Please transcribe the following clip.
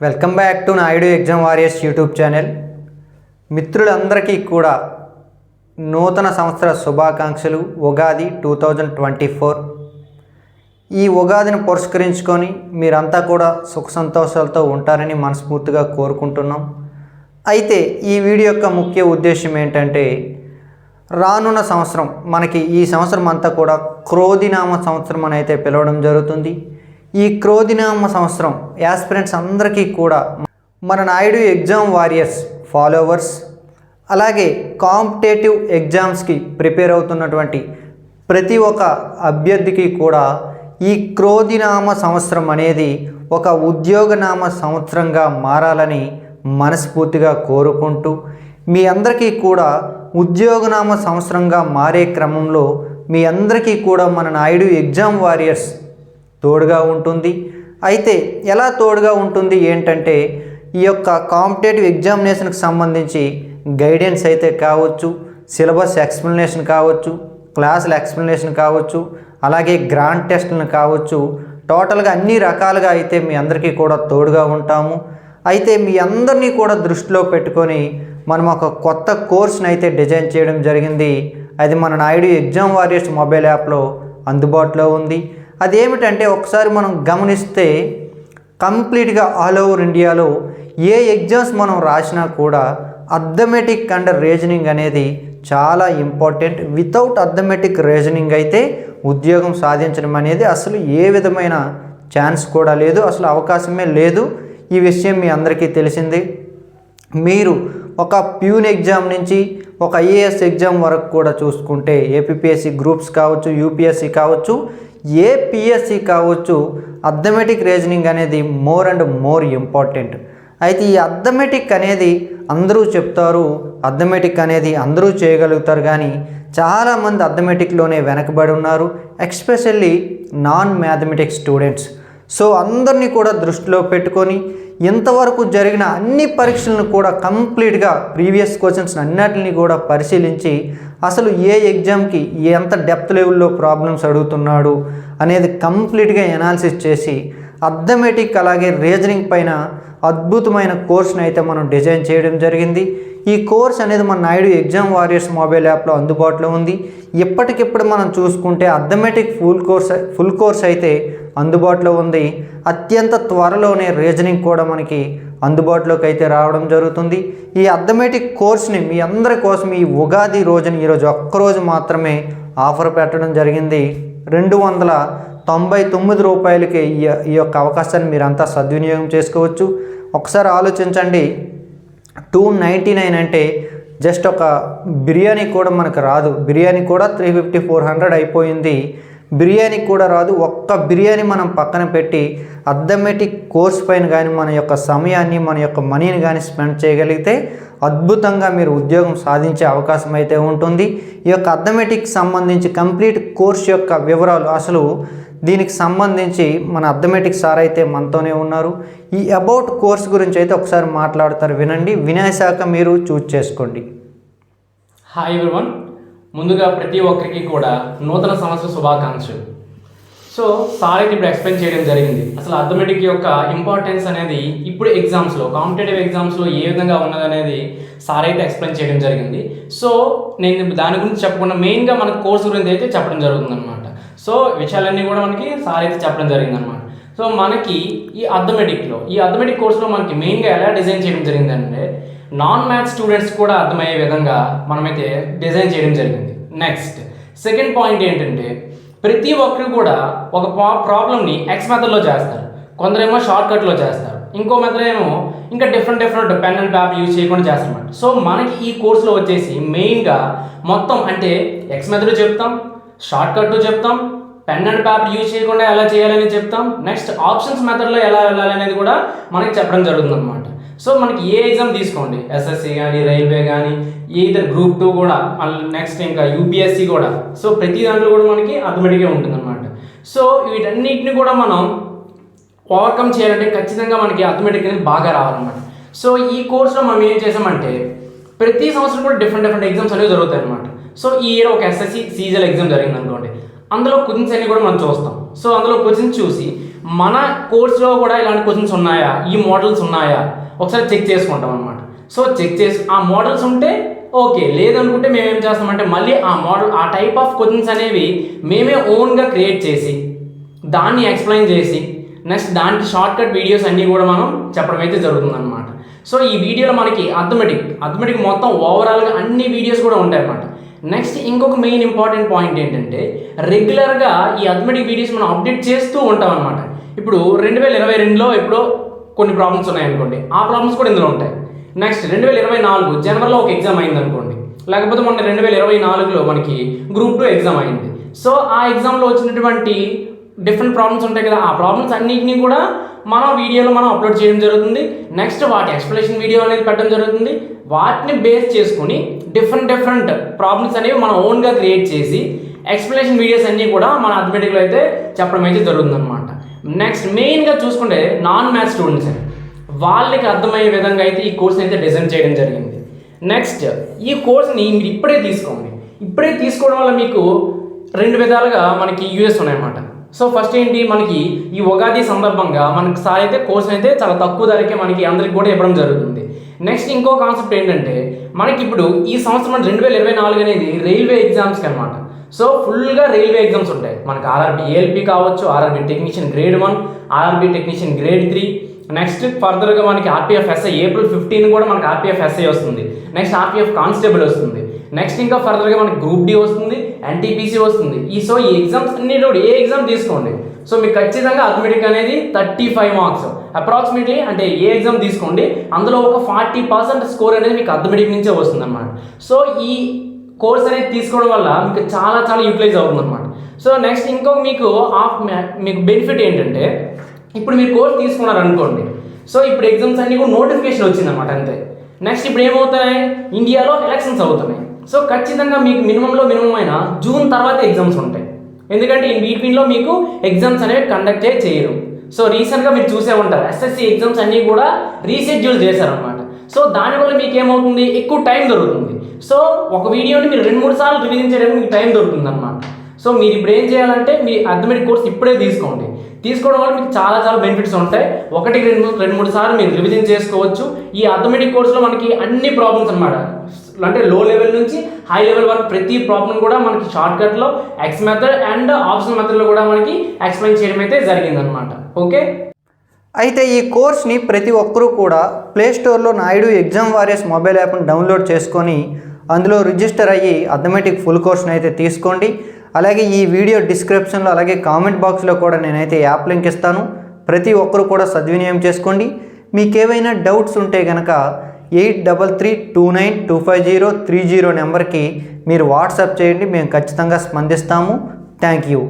Welcome back to Naidu exam warriors YouTube channel మిత్రులందరికీ కూడా నూతన సంవత్సర శుభాకాంక్షలు. Ugadi two thousand twenty four ఈ ఉగాదిని పురస్కరించుకొని మీరంతా కూడా సుఖ సంతోషాలతో ఉంటారని మనస్ఫూర్తిగా కోరుకుంటున్నాం. అయితే ఈ వీడియో యొక్క ముఖ్య ఉద్దేశం ఏంటంటే రానున్న సంవత్సరం మనకి ఈ సంవత్సరం అంతా కూడా క్రోధినామ సంవత్సరం అని అయితే పిలవడం జరుగుతుంది. ఈ క్రోధినామ సంవత్సరం యాస్పిరెంట్స్ అందరికీ కూడా మన నాయుడు ఎగ్జామ్ వారియర్స్ ఫాలోవర్స్ అలాగే కాంపిటేటివ్ ఎగ్జామ్స్కి ప్రిపేర్ అవుతున్నటువంటి ప్రతి ఒక్క అభ్యర్థికి కూడా ఈ క్రోధినామ సంవత్సరం అనేది ఒక ఉద్యోగనామ సంవత్సరంగా మారాలని మనస్ఫూర్తిగా కోరుకుంటూ మీ అందరికీ కూడా ఉద్యోగనామ సంవత్సరంగా మారే క్రమంలో మీ అందరికీ కూడా మన నాయుడు ఎగ్జామ్ వారియర్స్ తోడుగా ఉంటుంది. అయితే ఎలా తోడుగా ఉంటుంది? ఏంటంటే ఈ యొక్క కాంపిటేటివ్ ఎగ్జామినేషన్కి సంబంధించి గైడెన్స్ అయితే కావచ్చు సిలబస్ ఎక్స్ప్లెనేషన్ కావచ్చు క్లాసుల ఎక్స్ప్లెనేషన్ కావచ్చు అలాగే గ్రాండ్ టెస్ట్లను కావచ్చు. టోటల్గా అన్ని రకాలుగా అయితే మీ అందరికీ కూడా తోడుగా ఉంటాము. అయితే మీ అందరినీ కూడా దృష్టిలో పెట్టుకొని మనం ఒక కొత్త కోర్స్ని అయితే డిజైన్ చేయడం జరిగింది. అది మన నాయుడు ఎగ్జామ్ వారియర్స్ మొబైల్ యాప్లో అందుబాటులో ఉంది. అదేమిటంటే ఒకసారి మనం గమనిస్తే కంప్లీట్గా ఆల్ ఓవర్ ఇండియాలో ఏ ఎగ్జామ్స్ మనం రాసినా కూడా అర్థమెటిక్ అండ్ రీజనింగ్ అనేది చాలా ఇంపార్టెంట్. వితౌట్ అర్థమెటిక్ రీజనింగ్ అయితే ఉద్యోగం సాధించడం అనేది అసలు ఏ విధమైన ఛాన్స్ కూడా లేదు అసలు అవకాశమే లేదు. ఈ విషయం మీ అందరికీ తెలిసింది. మీరు ఒక ప్యూన్ ఎగ్జామ్ నుంచి ఒక ఐఏఎస్ ఎగ్జామ్ వరకు కూడా చూసుకుంటే ఏపీఎస్సి గ్రూప్స్ కావచ్చు యూపీఎస్సి కావచ్చు ఏ పిఎస్సి కావచ్చు అర్థమెటిక్ రీజనింగ్ అనేది మోర్ అండ్ మోర్ ఇంపార్టెంట్ అయితే ఈ అర్థమెటిక్ అనేది అందరూ చెప్తారు అర్థమెటిక్ అనేది అందరూ చేయగలుగుతారు కానీ చాలామంది అర్థమెటిక్లోనే వెనకబడి ఉన్నారు especially non mathematics students so అందరినీ కూడా దృష్టిలో పెట్టుకొని ఇంతవరకు జరిగిన అన్ని పరీక్షలను కూడా కంప్లీట్గా ప్రీవియస్ క్వశ్చన్స్ అన్నిటిని కూడా పరిశీలించి అసలు ఏ ఎగ్జామ్కి ఎంత డెప్త్ లెవెల్లో ప్రాబ్లమ్స్ అడుగుతున్నాడు అనేది కంప్లీట్గా ఎనాలిసిస్ చేసి అర్థమెటిక్ అలాగే రీజనింగ్ పైన అద్భుతమైన కోర్స్ని అయితే మనం డిజైన్ చేయడం జరిగింది. ఈ కోర్స్ అనేది మన నాయుడు ఎగ్జామ్ వారియర్స్ మొబైల్ యాప్లో అందుబాటులో ఉంది. ఇప్పటికిప్పుడు మనం చూసుకుంటే arithmetic full course full course అయితే అందుబాటులో ఉంది. అత్యంత త్వరలోనే రీజనింగ్ కూడా మనకి అందుబాటులోకి అయితే రావడం జరుగుతుంది. ఈ అథమెటిక్ కోర్స్ని మీ అందరి కోసం ఈ ఉగాది రోజున ఈరోజు ఒక్కరోజు మాత్రమే ఆఫర్ పెట్టడం జరిగింది. రెండు వందల తొంభై తొమ్మిది రూపాయలకి ఈ ఈ యొక్క అవకాశాన్ని మీరంతా సద్వినియోగం చేసుకోవచ్చు. ఒకసారి ఆలోచించండి. టూ నైంటీ నైన్ అంటే జస్ట్ ఒక బిర్యానీ కూడా మనకు రాదు. బిర్యానీ కూడా త్రీ ఫిఫ్టీ ఫోర్ హండ్రెడ్ అయిపోయింది. బిర్యానీ కూడా రాదు. ఒక్క బిర్యానీ మనం పక్కన పెట్టి అర్థమెటిక్ కోర్స్ పైన కానీ మన యొక్క సమయాన్ని మన యొక్క మనీని కానీ స్పెండ్ చేయగలిగితే అద్భుతంగా మీరు ఉద్యోగం సాధించే అవకాశం అయితే ఉంటుంది. ఈ యొక్క అర్థమెటిక్ సంబంధించి కంప్లీట్ కోర్స్ యొక్క వివరాలు అసలు దీనికి సంబంధించి మన అర్థమెటిక్ సార్ అయితే మనతోనే ఉన్నారు. ఈ అబౌట్ కోర్స్ గురించి అయితే ఒకసారి మాట్లాడతారు వినండి. వినేశాక మీరు చూజ్ చేసుకోండి. హాయ్ వన్ ముందుగా ప్రతి ఒక్కరికి కూడా నూతన సంవత్సర శుభాకాంక్షలు. సో సార్ అయితే ఇప్పుడు ఎక్స్ప్లెయిన్ చేయడం జరిగింది. అసలు అథమెటిక్ యొక్క ఇంపార్టెన్స్ అనేది ఇప్పుడు ఎగ్జామ్స్లో కాంపిటేటివ్ ఎగ్జామ్స్లో ఏ విధంగా ఉన్నదనేది సార్ అయితే ఎక్స్ప్లెయిన్ చేయడం జరిగింది. సో నేను దాని గురించి చెప్పకుండా మెయిన్గా మన కోర్స్ గురించి అయితే చెప్పడం జరుగుతుంది అనమాట సో విషయాలన్నీ కూడా మనకి సార్ అయితే చెప్పడం జరిగింది అనమాట సో మనకి ఈ అథమెటిక్లో ఈ అథమెటిక్ కోర్సులో మనకి మెయిన్గా ఎలా డిజైన్ చేయడం జరిగిందంటే నాన్ మ్యాథ్స్ స్టూడెంట్స్ కూడా అర్థమయ్యే విధంగా మనమైతే డిజైన్ చేయడం జరిగింది. నెక్స్ట్ సెకండ్ పాయింట్ ఏంటంటే ప్రతి ఒక్కరు కూడా ఒక ప్రాబ్లమ్ని ఎక్స్ మెథడ్లో చేస్తారు. కొందరేమో షార్ట్ కట్లో చేస్తారు. ఇంకో మెథడ్ ఏమో ఇంకా different different pen and paper use చేయకుండా చేస్తారన్నమాట. సో మనకి ఈ కోర్సులో వచ్చేసి మెయిన్గా మొత్తం అంటే ఎక్స్ మెథడ్ చెప్తాం షార్ట్ కట్ చెప్తాం పెన్ అండ్ పేపర్ యూజ్ చేయకుండా ఎలా చేయాలని చెప్తాం నెక్స్ట్ ఆప్షన్స్ మెథడ్లో ఎలా వెళ్ళాలి అనేది కూడా మనకి చెప్పడం జరుగుతుంది అనమాట సో మనకి ఏ ఎగ్జామ్ తీసుకోండి? ఎస్ఎస్సి కానీ రైల్వే కానీ ఇతర గ్రూప్ టూ కూడా నెక్స్ట్ ఇంకా యూపీఎస్సి కూడా. సో ప్రతి దాంట్లో కూడా మనకి అథమెటిక్గా ఉంటుందన్నమాట. సో వీటన్నిటిని కూడా మనం ఓవర్కమ్ చేయాలంటే ఖచ్చితంగా మనకి అథమెటిక్ అనేది బాగా రావాలన్నమాట. సో ఈ కోర్సులో మనం ఏం చేసామంటే ప్రతి సంవత్సరం కూడా డిఫరెంట్ డిఫరెంట్ ఎగ్జామ్స్ అనేవి జరుగుతాయి అనమాట సో ఈ ఇయర్ ఒక ఎస్ఎస్సి సీజల్ ఎగ్జామ్ జరిగింది అనుకోండి. అందులో క్వశ్చన్స్ అన్ని కూడా మనం చూస్తాం. సో అందులో క్వశ్చన్స్ చూసి మన కోర్సులో కూడా ఇలాంటి క్వశ్చన్స్ ఉన్నాయా? ఈ మోడల్స్ ఉన్నాయా? ఒకసారి చెక్ చేసుకుంటాం అనమాట సో చెక్ చేసి ఆ మోడల్స్ ఉంటే ఓకే లేదనుకుంటే మేము ఏం చేస్తామంటే మళ్ళీ ఆ మోడల్ ఆ టైప్ ఆఫ్ క్వశ్చన్స్ అనేవి మేమే ఓన్గా క్రియేట్ చేసి దాన్ని ఎక్స్ప్లెయిన్ చేసి నెక్స్ట్ దానికి షార్ట్కట్ వీడియోస్ అన్నీ కూడా మనం చెప్పడం అయితే జరుగుతుంది అనమాట సో ఈ వీడియోలో మనకి అథమెటిక్ అథమెటిక్ మొత్తం ఓవరాల్గా అన్ని వీడియోస్ కూడా ఉంటాయి అన్నమాట. నెక్స్ట్ ఇంకొక మెయిన్ ఇంపార్టెంట్ పాయింట్ ఏంటంటే రెగ్యులర్గా ఈ అథమెటిక్ వీడియోస్ మనం అప్డేట్ చేస్తూ ఉంటాం అనమాట ఇప్పుడు రెండు వేల ఇరవై రెండులో ఎప్పుడో కొన్ని ప్రాబ్లమ్స్ ఉన్నాయనుకోండి. ఆ ప్రాబ్లమ్స్ కూడా ఇందులో ఉంటాయి. నెక్స్ట్ రెండు వేల ఇరవై నాలుగు జనవరిలో ఒక ఎగ్జామ్ అయింది అనుకోండి లేకపోతే మొన్న రెండు వేల ఇరవై నాలుగులో మనకి గ్రూప్ టూ ఎగ్జామ్ అయింది. సో ఆ ఎగ్జామ్లో వచ్చినటువంటి డిఫరెంట్ ప్రాబ్లమ్స్ ఉంటాయి కదా. ఆ ప్రాబ్లమ్స్ అన్నిటినీ కూడా మనం వీడియోలో మనం అప్లోడ్ చేయడం జరుగుతుంది. నెక్స్ట్ వాటి ఎక్స్ప్లెనేషన్ వీడియో అనేది పెట్టడం జరుగుతుంది. వాటిని బేస్ చేసుకుని డిఫరెంట్ డిఫరెంట్ ప్రాబ్లమ్స్ అనేవి మనం ఓన్గా క్రియేట్ చేసి ఎక్స్ప్లెనేషన్ వీడియోస్ అన్నీ కూడా మన అథమెటిక్లో అయితే చెప్పడం అయితే జరుగుతుంది అనమాట నెక్స్ట్ మెయిన్గా చూసుకుంటే నాన్ మ్యాథ్స్ స్టూడెంట్స్ అండి. వాళ్ళకి అర్థమయ్యే విధంగా అయితే ఈ కోర్స్ని అయితే డిజైన్ చేయడం జరిగింది. నెక్స్ట్ ఈ కోర్స్ని మీరు ఇప్పుడే తీసుకోండి. ఇప్పుడే తీసుకోవడం వల్ల మీకు రెండు విధాలుగా మనకి యూఎస్ ఉన్నాయన్నమాట. సో ఫస్ట్ ఏంటి? మనకి ఈ ఉగాది సందర్భంగా మనకి సార్ అయితే కోర్స్ అయితే చాలా తక్కువ ధరకే మనకి అందరికి కూడా ఇవ్వడం జరుగుతుంది. నెక్స్ట్ ఇంకో కాన్సెప్ట్ ఏంటంటే మనకి ఇప్పుడు ఈ సంవత్సరం రెండు వేల ఇరవై నాలుగు అనేది రైల్వే ఎగ్జామ్స్కి అనమాట సో ఫుల్గా రైల్వే ఎగ్జామ్స్ ఉంటాయి. మనకి ఆర్ఆర్బి ఏఎల్పి కావచ్చు RRB technician grade one RRB technician grade three. Next ఫర్దర్గా మనకి ఆర్పిఎఫ్ ఎస్ఐ ఏప్రిల్ ఫిఫ్టీన్ కూడా మనకి ఆర్పిఎఫ్ ఎస్ఐ వస్తుంది. నెక్స్ట్ ఆర్పిఎఫ్ కానిస్టేబుల్ వస్తుంది. నెక్స్ట్ ఇంకా ఫర్దర్గా మనకి గ్రూప్ డి వస్తుంది ఎన్టీపీసీ వస్తుంది. ఈ సో ఈ ఎగ్జామ్స్ అన్ని కూడా ఏ ఎగ్జామ్ తీసుకోండి. సో మీకు ఖచ్చితంగా అథమెటిక్ అనేది థర్టీ ఫైవ్ మార్క్స్ అప్రాక్సిమేట్లీ అంటే ఏ ఎగ్జామ్ తీసుకోండి. అందులో ఒక ఫార్టీ పర్సెంట్ స్కోర్ అనేది మీకు అథమెటిక్ నుంచే వస్తుంది అనమాట సో ఈ కోర్స్ అనేది తీసుకోవడం వల్ల మీకు చాలా చాలా యూటిలైజ్ అవుతుంది అనమాట సో నెక్స్ట్ ఇంకొక మీకు ఆఫ్ మీకు బెనిఫిట్ ఏంటంటే ఇప్పుడు మీరు కోర్స్ తీసుకున్నారు అనుకోండి సో ఇప్పుడు ఎగ్జామ్స్ అన్ని కూడా నోటిఫికేషన్ వచ్చిందనమాట అంతే. నెక్స్ట్ ఇప్పుడు ఏమవుతున్నాయి? ఇండియాలో ఎలక్షన్స్ అవుతున్నాయి. సో ఖచ్చితంగా మీకు మినిమంలో మినిమం అయినా జూన్ తర్వాత ఎగ్జామ్స్ ఉంటాయి. ఎందుకంటే ఈ వీటిలో మీకు ఎగ్జామ్స్ అనేవి కండక్ట్ చేయరు. సో రీసెంట్గా మీరు చూసే ఉంటారు ఎస్ఎస్సి ఎగ్జామ్స్ అన్నీ కూడా రీషెడ్యూల్ చేశారనమాట సో దానివల్ల మీకు ఏమవుతుంది ఎక్కువ టైం దొరుకుతుంది. సో ఒక వీడియోని మీరు రెండు మూడు సార్లు రివిజన్ చేయడానికి మీకు టైం దొరుకుతుంది అనమాట సో మీరు ఇప్పుడు ఏం చేయాలంటే మీ అథమెటిక్ కోర్స్ ఇప్పుడే తీసుకోండి. తీసుకోవడం వల్ల మీకు చాలా చాలా బెనిఫిట్స్ ఉంటాయి. ఒకటి రెండు రెండు మూడు సార్లు మీరు రివిజన్ చేసుకోవచ్చు. ఈ అథమెటిక్ కోర్సులో మనకి అన్ని ప్రాబ్లమ్స్ అనమాట అంటే లో లెవెల్ నుంచి హై లెవెల్ వరకు ప్రతి ప్రాబ్లం కూడా మనకి షార్ట్ కట్లో ఎక్స్ మెథడ్ అండ్ ఆప్షన్ మెథడ్లో కూడా మనకి ఎక్స్ప్లెయిన్ చేయడం అయితే జరిగిందనమాట ఓకే అయితే ఈ కోర్స్ని ప్రతి ఒక్కరూ కూడా ప్లే స్టోర్లో నాయుడు ఎగ్జామ్ వారియర్స్ మొబైల్ యాప్ని డౌన్లోడ్ చేసుకొని అందులో రిజిస్టర్ అయ్యి అథమెటిక్ ఫుల్ కోర్స్ని అయితే తీసుకోండి. అలాగే ఈ వీడియో డిస్క్రిప్షన్లో అలాగే కామెంట్ బాక్స్లో కూడా నేనైతే యాప్ లింక్ ఇస్తాను. ప్రతి ఒక్కరు కూడా సద్వినియోగం చేసుకోండి. మీకు ఏవైనా డౌట్స్ ఉంటే కనుక eight double three two nine two five zero three zero నెంబర్కి మీరు వాట్సాప్ చేయండి. మేము ఖచ్చితంగా స్పందిస్తాము. Thank you.